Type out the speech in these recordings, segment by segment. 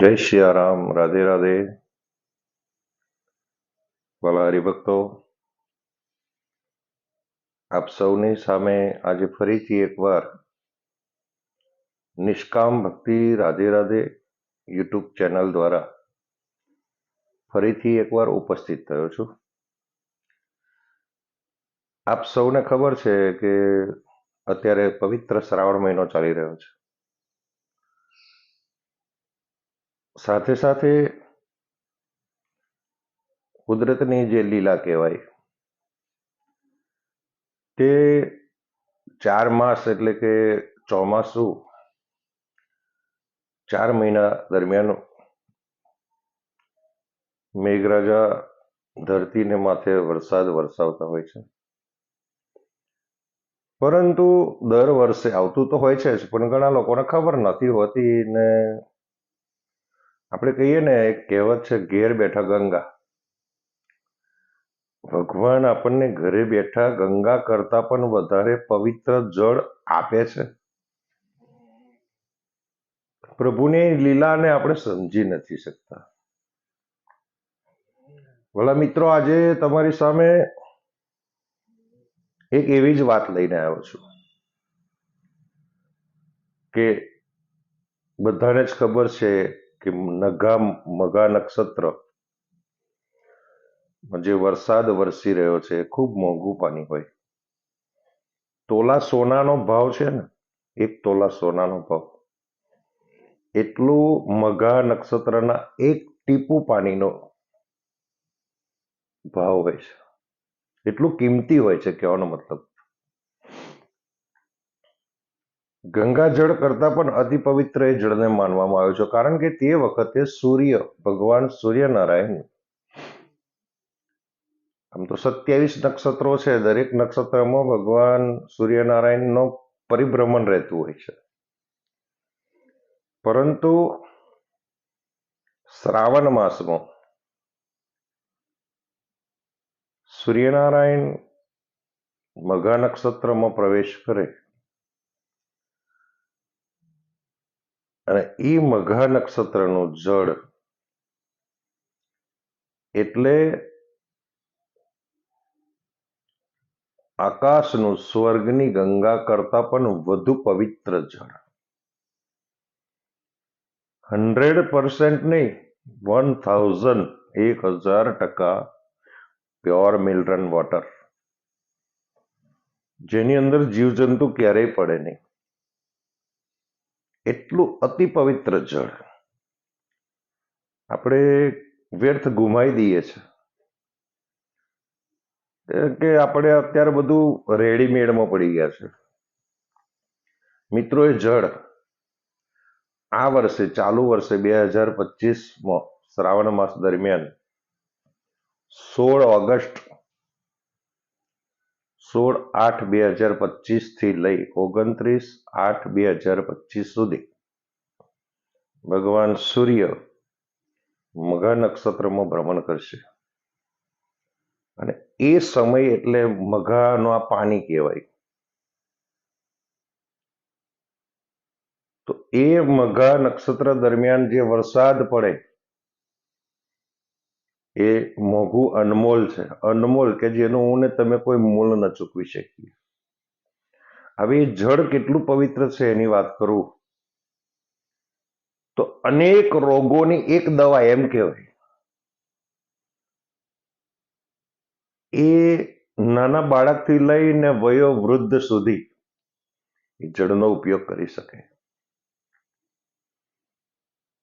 જય સિયારામ રાધે રાધે. વાલા હરિભક્તો, આપ સૌની સામે આજે ફરીથી એકવાર નિષ્કામ ભક્તિ રાધે રાધે યુટ્યુબ ચેનલ દ્વારા ફરીથી એકવાર ઉપસ્થિત થયો છું. આપ સૌને ખબર છે કે અત્યારે પવિત્ર શ્રાવણ મહિનો ચાલી રહ્યો છે. સાથે સાથે કુદરતની જે લીલા કહેવાય, તે ચાર માસ એટલે કે ચોમાસું ચાર મહિના દરમિયાન મેઘરાજા ધરતીને માથે વરસાદ વરસાવતા હોય છે. પરંતુ દર વર્ષે આવતું તો હોય છે જ, પણ ઘણા લોકોને ખબર નથી હોતી ને આપણે કહીએ ને, એક કહેવત છે, ઘેર બેઠા ગંગા. ભગવાન આપણને ઘરે બેઠા ગંગા કરતા પણ વધારે પવિત્ર જળ આપે છે. પ્રભુની લીલાને આપણે સમજી નથી શકતા. ભલા મિત્રો, આજે તમારી સામે એક એવી જ વાત લઈને આવ્યો છું કે બધાને જ ખબર છે કે નગા, મગા નક્ષત્ર જે વરસાદ વરસી રહ્યો છે ખૂબ મોંઘું પાણી હોય. તોલા સોનાનો ભાવ છે ને, એક તોલા સોનાનો ભાવ. એટલું મઘા નક્ષત્રના એક ટીપું પાણીનો ભાવ હોય છે. એટલું કિંમતી હોય છે, કહેવાનો મતલબ. ગંગા જળ કરતા પણ અતિ પવિત્ર એ જળને માનવામાં આવ્યું છે. કારણ કે તે વખતે સૂર્ય, ભગવાન સૂર્યનારાયણ આમ તો સત્યાવીસ નક્ષત્રો છે. દરેક નક્ષત્રમાં ભગવાન સૂર્યનારાયણનો પરિભ્રમણ રહેતું હોય છે. પરંતુ શ્રાવણ માસમાં સૂર્યનારાયણ મઘા નક્ષત્રમાં પ્રવેશ કરે અને એ મઘા નક્ષત્રનું જળ એટલે આકાશનું સ્વર્ગની ગંગા કરતા પણ વધુ પવિત્ર જળ. હંડ્રેડ પર્સન્ટ નહીં, વન થાઉઝન્ડ એક હજાર ટકા પ્યોર મિલરન વોટર. જેની અંદર જીવજંતુ ક્યારેય પડે નહીં. એટલું અતિ પવિત્ર જળ. આપણે વ્યર્થ ગુમાવી દઈએ છીએ કે આપણે અત્યારે બધું રેડીમેડમાં પડી ગયા છે. મિત્રો, એ જળ આ વર્ષે, ચાલુ વર્ષે બે હજાર પચીસમાં શ્રાવણ માસ દરમિયાન સોળ ઓગસ્ટ સોળ આઠ બે હજાર પચીસથી લઈ ઓગણત્રીસ આઠ બે હજાર પચીસ સુધી. ભગવાન સૂર્ય મઘા નક્ષત્રમાં ભ્રમણ કરશે. અને એ સમય એટલે મઘાનો આ પાણી કહેવાય. તો એ મઘા નક્ષત્ર દરમિયાન જે વરસાદ પડે એ મોંઘું અનમોલ છે. અનમોલ કે જેનું હું તમે કોઈ મૂળ ન ચૂકવી શકીએ. હવે એ જળ કેટલું પવિત્ર છે એની વાત કરું. તો અનેક રોગોની એક દવા એમ કહેવાય. એ નાના બાળકથી લઈને વયો વૃદ્ધ સુધી એ જળનો ઉપયોગ કરી શકે.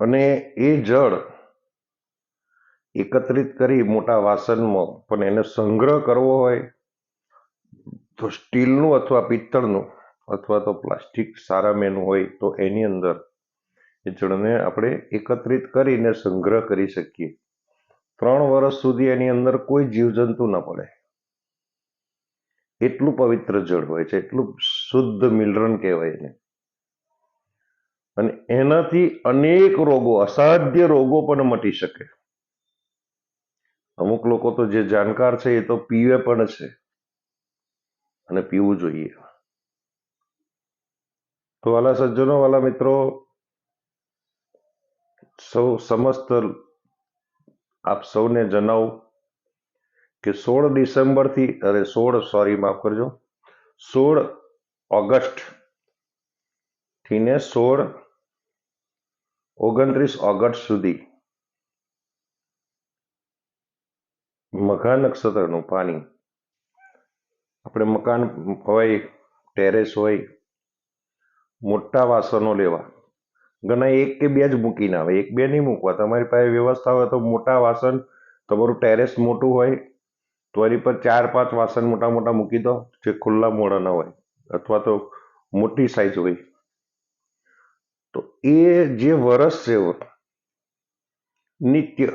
અને એ જળ એકત્રિત કરી મોટા વાસણમાં, પણ એને સંગ્રહ કરવો હોય તો સ્ટીલનું અથવા પિત્તળનું, અથવા તો પ્લાસ્ટિક સારા મેનું હોય તો એની અંદર એ જળને આપણે એકત્રિત કરીને સંગ્રહ કરી શકીએ. ત્રણ વર્ષ સુધી એની અંદર કોઈ જીવજંતુ ન પડે. એટલું પવિત્ર જળ હોય છે, એટલું શુદ્ધ મિલરન કહેવાય એને. અને એનાથી અનેક રોગો, અસાધ્ય રોગો પણ મટી શકે. અમુક લોકો તો જે જાણકાર છે એ તો પીવે પણ છે અને પીવું જોઈએ. તો વાલા સજ્જનો, વાલા મિત્રો, સૌ સમસ્ત આપ સૌને જણાવું કે સોળ ડિસેમ્બરથી, અરે સોળ સોરી માફ કરજો, સોળ ઓગસ્ટથી ને સોળ ઓગણત્રીસ ઓગસ્ટ સુધી મઘા નક્ષત્રનું પાણી. આપણે મકાન હોય, ટેરેસ હોય, મોટા વાસણો લેવા. ઘણા એક કે બે જ મૂકીને આવે. એક બે નહીં મૂકવા. તમારી પાસે વ્યવસ્થા હોય તો મોટા વાસણ, તમારું ટેરેસ મોટું હોય, તો એની પર ચાર પાંચ વાસણ મોટા મોટા મૂકી દો, જે ખુલ્લા મોડાના હોય, અથવા તો મોટી સાઈઝ હોય. તો એ જે વરસ છે નિત્ય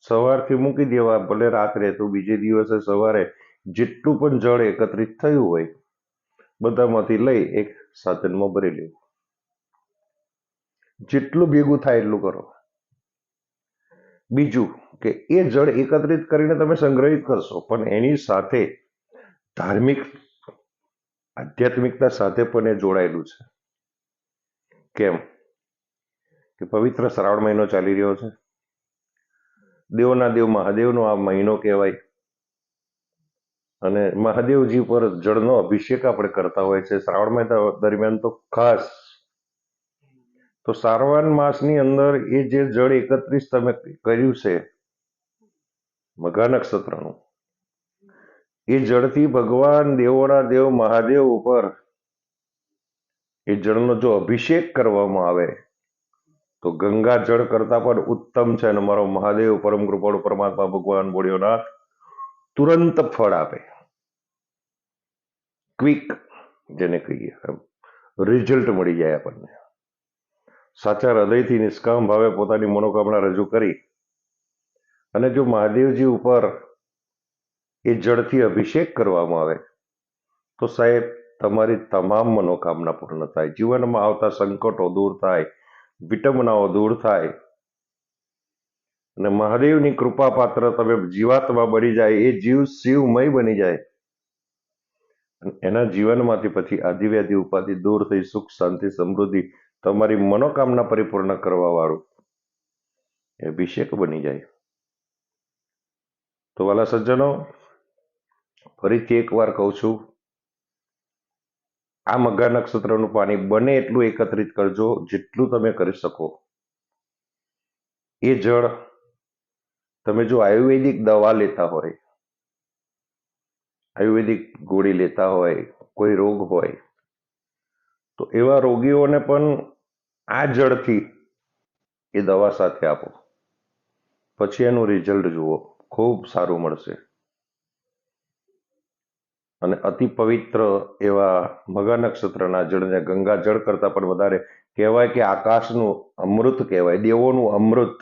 સવારથી મૂકી દેવા, ભલે રાત્રે તો બીજે દિવસે સવારે જેટલું પણ જળ એકત્રિત થયું હોય, બધામાંથી લઈ એક સાધનમાં ભરી લેવું. જેટલું ભેગું થાય એટલું કરો. બીજું કે એ જળ એકત્રિત કરીને તમે સંગ્રહિત કરશો, પણ એની સાથે ધાર્મિક, આધ્યાત્મિકતા સાથે પણ એ જોડાયેલું છે. કેમ? કે પવિત્ર શ્રાવણ મહિનો ચાલી રહ્યો છે. દેવોના દેવ મહાદેવનો આ મહિનો કહેવાય. અને મહાદેવજી પર જળનો અભિષેક આપણે કરતા હોય છે. શ્રાવણ મહિના દરમિયાન તો ખાસ. તો શ્રાવણ માસની અંદર એ જે જળ એકત્રીસ તમે કર્યું છે, મઘા નક્ષત્રનું, એ જળથી ભગવાન દેવોના દેવ મહાદેવ ઉપર એ જળનો જો અભિષેક કરવામાં આવે તો ગંગા જળ કરતા પણ ઉત્તમ છે અને મારો મહાદેવ પરમ કૃપાળુ પરમાત્મા ભગવાન બોલ્યોનાથ, તુરંત ફળ આપે. ક્વિક જેને કહીએ રિઝલ્ટ મળી જાય આપણને. સાચા હૃદયથી નિષ્કામ ભાવે પોતાની મનોકામના રજૂ કરી. અને જો મહાદેવજી ઉપર એ જળથી અભિષેક કરવામાં આવે, તો સાહેબ, તમારી તમામ મનોકામના પૂર્ણ થાય. જીવનમાં આવતા સંકટો દૂર થાય. વિટંબનાઓ દૂર થાય. અને મહાદેવની કૃપા પાત્ર તમે જીવાત્મા બની જાય, એ જીવ શિવમય બની જાય. એના જીવનમાંથી પછી આધિવ્યાધિ ઉપાધિ દૂર થઈ, સુખ, શાંતિ, સમૃદ્ધિ તમારી મનોકામના પરિપૂર્ણ કરવા વાળું એ અભિષેક બની જાય. તો વાલા સજ્જનો, ફરીથી એકવાર કહું છું આ મગા નક્ષત્રનું પાણી બને એટલું એકત્રિત કરજો જેટલું તમે કરી શકો. એ જળ તમે જો આયુર્વેદિક દવા લેતા હોય, આયુર્વેદિક ગોળી લેતા હોય, કોઈ રોગ હોય, તો એવા રોગીઓને પણ આ જળથી એ દવા સાથે આપો. પછી એનું રિઝલ્ટ જુઓ, ખૂબ સારું મળશે. અને અતિ પવિત્ર એવા મગા નક્ષત્રના જળને ગંગા જળ કરતા પણ વધારે કહેવાય કે આકાશનું અમૃત કહેવાય, દેવોનું અમૃત.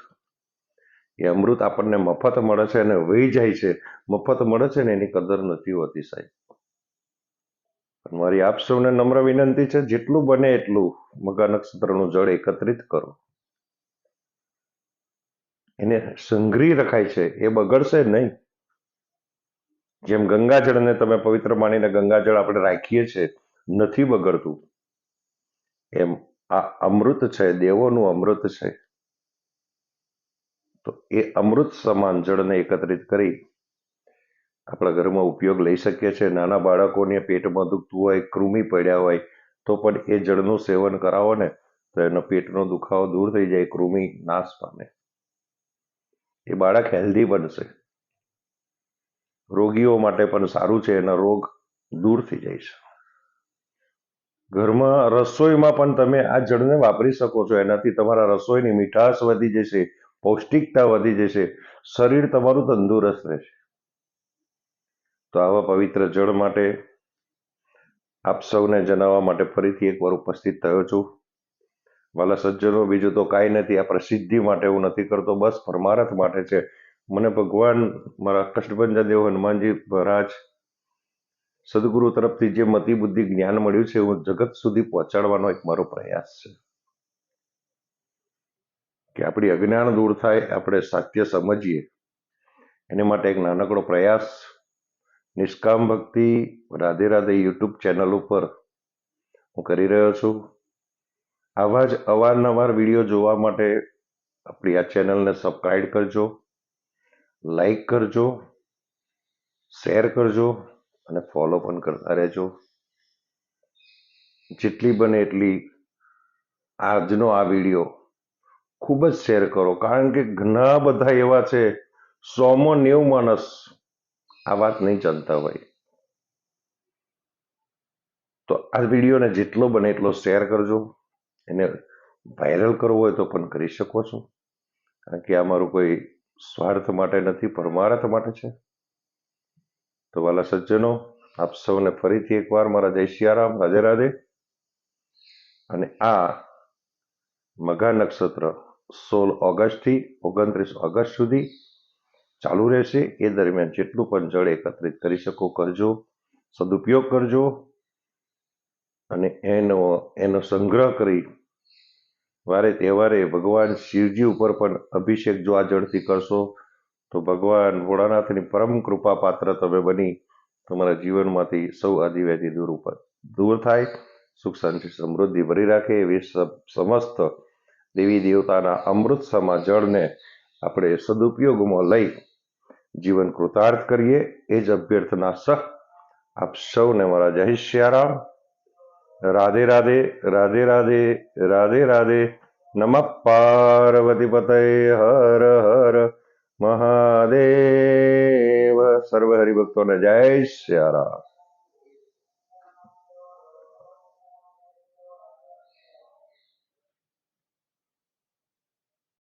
એ અમૃત આપણને મફત મળે છે અને વહી જાય છે. મફત મળે છે ને એની કદર નથી હોતી સાહેબ. મારી આપ સૌને નમ્ર વિનંતી છે, જેટલું બને એટલું મગા નક્ષત્રનું જળ એકત્રિત કરો. એને સંગ્રહી રખાય છે, એ બગડશે નહીં. જેમ ગંગાજળને તમે પવિત્ર માનીને ગંગાજળ આપણે રાખીએ છીએ, નથી બગડતું. એમ આ અમૃત છે, દેવોનું અમૃત છે. તો એ અમૃત સમાન જળને એકત્રિત કરી આપણા ઘરમાં ઉપયોગ લઈ શકીએ છીએ. નાના બાળકોને પેટમાં દુખતું હોય, કૃમિ પડ્યા હોય, તો પણ એ જળનું સેવન કરાવો ને, તો એનો પેટનો દુખાવો દૂર થઈ જાય, કૃમિ નાશ પામે. એ બાળક હેલ્ધી બનશે. રોગીઓ માટે પણ સારું છે, એના રોગ દૂર થઈ જાય છે. ઘરમાં રસોઈમાં પણ તમે આ જળને વાપરી શકો છો, એનાથી તમારા રસોઈની મીઠાશ વધી જશે, પૌષ્ટિકતા વધી જશે, શરીર તમારું તંદુરસ્ત રહેશે. તો આવા પવિત્ર જળ માટે આપ સૌને જણાવવા માટે ફરીથી એકવાર ઉપસ્થિત થયો છું. વાલા સજ્જનો, બીજું તો કાંઈ નથી, આ પ્રસિદ્ધિ માટે હું નથી કરતો, બસ પરમારથ માટે છે. મને ભગવાન મારા કષ્ટભંજા દેવ હનુમાનજી મહારાજ સદગુરુ તરફથી જે મતિ બુદ્ધિ જ્ઞાન મળ્યું છે, હું જગત સુધી પહોંચાડવાનો એક મારો પ્રયાસ છે. કે આપણી અજ્ઞાન દૂર થાય, આપણે સાત્ય સમજીએ. એને માટે એક નાનકડો પ્રયાસ, નિષ્કામ ભક્તિ, રાધે રાધે યુટ્યુબ ચેનલ ઉપર હું કરી રહ્યો છું. આવા જ અવારનવાર વીડિયો જોવા માટે આપણી આ ચેનલને સબસ્ક્રાઈબ કરજો. લાઈક કરજો શેર કરજો અને ફોલો પણ કરતા રહેજો. જેટલી બને એટલી આજનો આ વીડિયો ખૂબ જ શેર કરો. કારણ કે ઘણા બધા એવા છે, સોમાં નેવ માણસ આ વાત નહીં જાણતા હોય. તો આ વિડીયોને જેટલો બને એટલો શેર કરજો. એને વાયરલ કરવો હોય તો પણ કરી શકો છો. કારણ કે આ મારું કોઈ સ્વાર્થ માટે નથી, પરમાર્થ માટે છે. તો વાલા સજ્જનો, આપ સૌને ફરીથી એકવાર મારા જય સિયારામ રાધે રાધે. અને આ મઘા નક્ષત્ર સોળ ઓગસ્ટથી ઓગણત્રીસ ઓગસ્ટ સુધી ચાલુ રહેશે. એ દરમિયાન જેટલું પણ જળ એકત્રિત કરી શકો, કરજો, સદુપયોગ કરજો. અને એનો એનો સંગ્રહ કરી વારે તહેવારે ભગવાન શિવજી ઉપર પણ અભિષેક જો આ જળથી કરશો, તો ભગવાન ભોળાનાથની પરમ કૃપા પાત્ર તમે બની તમારા જીવનમાંથી સૌ આદિવ્યાધી દૂર ઉપર. દૂર થાય, સુખ શાંતિ સમૃદ્ધિ ભરી રાખે એવી સમસ્ત દેવી દેવતાના અમૃત સમા જળને આપણે સદુપયોગમાં લઈ જીવન કૃતાર્થ કરીએ. એ જ અભ્યર્થના સહ આપ સૌને મારા જય શ્યારામ રાધે રાધે રાધે રાધે રાધે રાધે. નમ પાર્વતી પતય, હર હર મહાદેવ. સર્વ હરિભક્તોને જય શ્યારામ